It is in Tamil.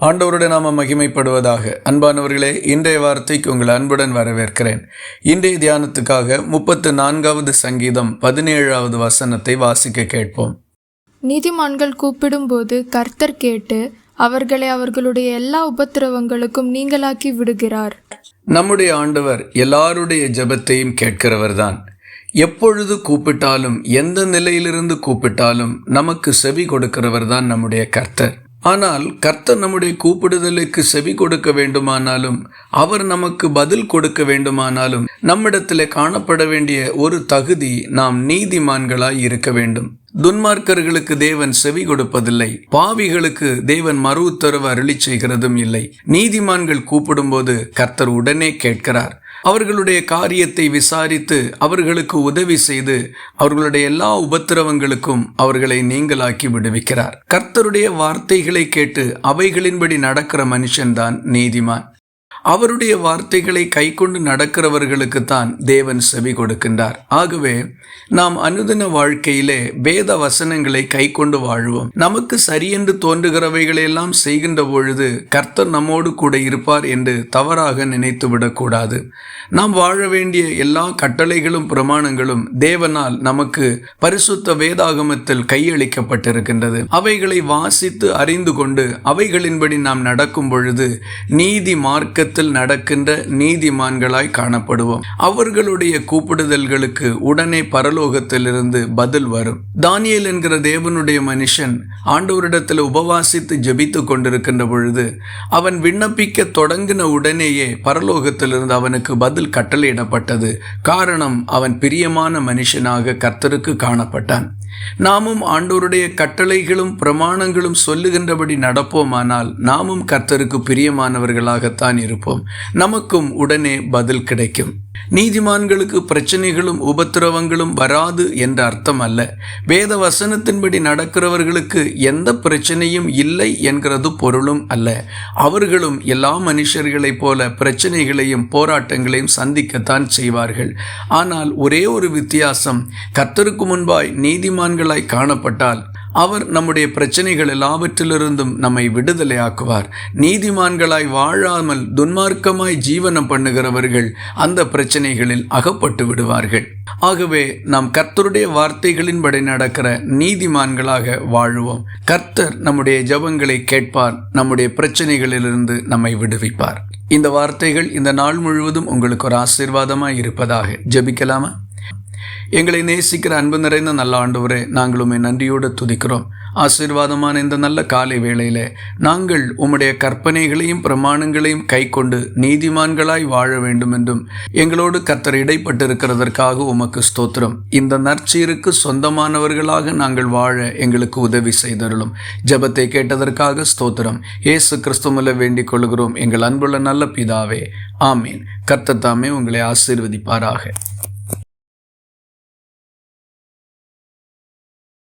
ஆண்டவருடைய நாம மகிமைப்படுவதாக. அன்பானவர்களே இன்றைய வார்த்தைக்கு உங்கள் அன்புடன் வரவேற்கிறேன். இன்றைய தியானத்துக்காக முப்பத்து நான்காவது சங்கீதம் பதினேழாவது வசனத்தை வாசிக்க கேட்போம். நீதிமான்கள் கூப்பிடும்போது கர்த்தர் கேட்டு அவர்களை அவர்களுடைய எல்லா உபத்திரவங்களுக்கும் நீங்களாக்கி விடுகிறார். நம்முடைய ஆண்டவர் எல்லாருடைய ஜெபத்தையும் கேட்கிறவர்தான். எப்பொழுது கூப்பிட்டாலும் எந்த நிலையிலிருந்து கூப்பிட்டாலும் நமக்கு செவி கொடுக்கிறவர் தான் நம்முடைய கர்த்தர். ஆனால் கர்த்தர் நம்முடைய கூப்பிடுதலுக்கு செவி கொடுக்க வேண்டுமானாலும் அவர் நமக்கு பதில் கொடுக்க வேண்டுமானாலும் நம்மிடத்தில் காணப்பட வேண்டிய ஒரு தகுதி நாம் நீதிமான்களாய் இருக்க வேண்டும். துன்மார்க்கர்களுக்கு தேவன் செவி கொடுப்பதில்லை. பாவிகளுக்கு தேவன் மறு உத்தரவு அருளி செய்கிறதும் இல்லை. நீதிமான்கள் கூப்பிடும்போது கர்த்தர் உடனே கேட்கிறார். அவர்களுடைய காரியத்தை விசாரித்து அவர்களுக்கு உதவி செய்து அவர்களுடைய எல்லா உபத்திரவங்களுக்கும் அவர்களை நீங்களாக்கி விடுவிக்கிறார். கர்த்தருடைய வார்த்தைகளை கேட்டு அவைகளின்படி நடக்கிற மனுஷன்தான் நீதிமான். அவருடைய வார்த்தைகளை கைக்கொண்டு நடக்கிறவர்களுக்கு தான் தேவன் செவி கொடுக்கின்றார். ஆகவே நாம் அனுதின வாழ்க்கையிலே வேத வசனங்களை கைக்கொண்டு வாழ்வோம். நமக்கு சரியென்று தோன்றுகிறவைகளெல்லாம் செய்கின்ற பொழுது கர்த்தர் நம்மோடு கூட இருப்பார் என்று தவறாக நினைத்து விடக்கூடாது நாம் வாழ வேண்டிய எல்லா கட்டளைகளும் பிரமாணங்களும் தேவனால் நமக்கு பரிசுத்த வேதாகமத்தில் கையளிக்கப்பட்டிருக்கின்றது. அவைகளை வாசித்து அறிந்து கொண்டு அவைகளின்படி நாம் நடக்கும் பொழுது நீதி மார்க்கத்தில் நடக்கின்ற நீதிமான்களாய் காணப்படுவோம். அவர்களுடைய கூப்பிடுதல்களுக்கு உடனே பரலோகத்திலிருந்து பதில் வரும். தானியல் என்கிற தேவனுடைய மனுஷன் ஆண்டவரிடத்தில் உபவாசித்து ஜபித்து கொண்டிருக்கின்ற பொழுது அவன் விண்ணப்பிக்க தொடங்கின உடனேயே பரலோகத்திலிருந்து அவனுக்கு பதில் கட்டளையிடப்பட்டது. காரணம் அவன் பிரியமான மனுஷனாக கர்த்தருக்கு காணப்பட்டான். நாமும் ஆண்டோருடைய கட்டளைகளும் பிரமாணங்களும் சொல்லுகின்றபடி நடப்போமானால் நாமும் கர்த்தருக்கு பிரியமானவர்களாகத்தான் இருப்போம். நமக்கும் உடனே பதில் கிடைக்கும். நீதிமான்களுக்கு பிரச்சனைகளும் உபத்திரவங்களும் வராது என்ற அர்த்தம் அல்ல வேத வசனத்தின்படி நடக்கிறவர்களுக்கு எந்த பிரச்சனையும் இல்லை என்கிறது பொருளும் அல்ல. அவர்களும் எல்லா மனுஷர்களைப் போல பிரச்சனைகளையும் போராட்டங்களையும் சந்திக்கத்தான் செய்வார்கள். ஆனால் ஒரே ஒரு வித்தியாசம் கத்தருக்கு முன்பாய் நீதிமான்களாய் காணப்பட்டால் அவர் நம்முடைய பிரச்சனைகள் எல்லாவற்றிலிருந்தும் நம்மை விடுதலையாக்குவார். நீதிமான்களாய் வாழாமல் துன்மார்க்கமாய் ஜீவனம் பண்ணுகிறவர்கள் அந்த பிரச்சனைகளில் அகப்பட்டு விடுவார்கள். ஆகவே நாம் கர்த்தருடைய வார்த்தைகளின்படி நடக்கிற நீதிமான்களாக வாழுவோம். கர்த்தர் நம்முடைய ஜபங்களை கேட்பார் நம்முடைய பிரச்சனைகளிலிருந்து நம்மை விடுவிப்பார். இந்த வார்த்தைகள் இந்த நாள் முழுவதும் உங்களுக்கு ஒரு ஆசீர்வாதமாக இருப்பதாக ஜபிக்கலாமா? எங்களை நேசிக்கிற அன்பு நிறைந்த நல்ல ஆண்டவரே நாங்கள் உண்மை நன்றியோடு துதிக்கிறோம். ஆசீர்வாதமான இந்த நல்ல காலை வேளையில் நாங்கள் உம்முடைய கற்பனைகளையும் பிரமாணங்களையும் கை கொண்டு நீதிமான்களாய் வாழ வேண்டும் என்றும் எங்களோடு கத்தர் இடைப்பட்டிருக்கிறதற்காக உமக்கு ஸ்தோத்திரம். இந்த நற்சீருக்கு சொந்தமானவர்களாக நாங்கள் வாழ எங்களுக்கு உதவி செய்தருளும். ஜபத்தை கேட்டதற்காக ஸ்தோத்திரம். இயேசு கிறிஸ்துமல வேண்டிக் கொள்கிறோம். எங்கள் அன்புள்ள நல்ல பிதாவே ஆமீன். கர்த்தத்தாமே உங்களை ஆசீர்வதிப்பாராக.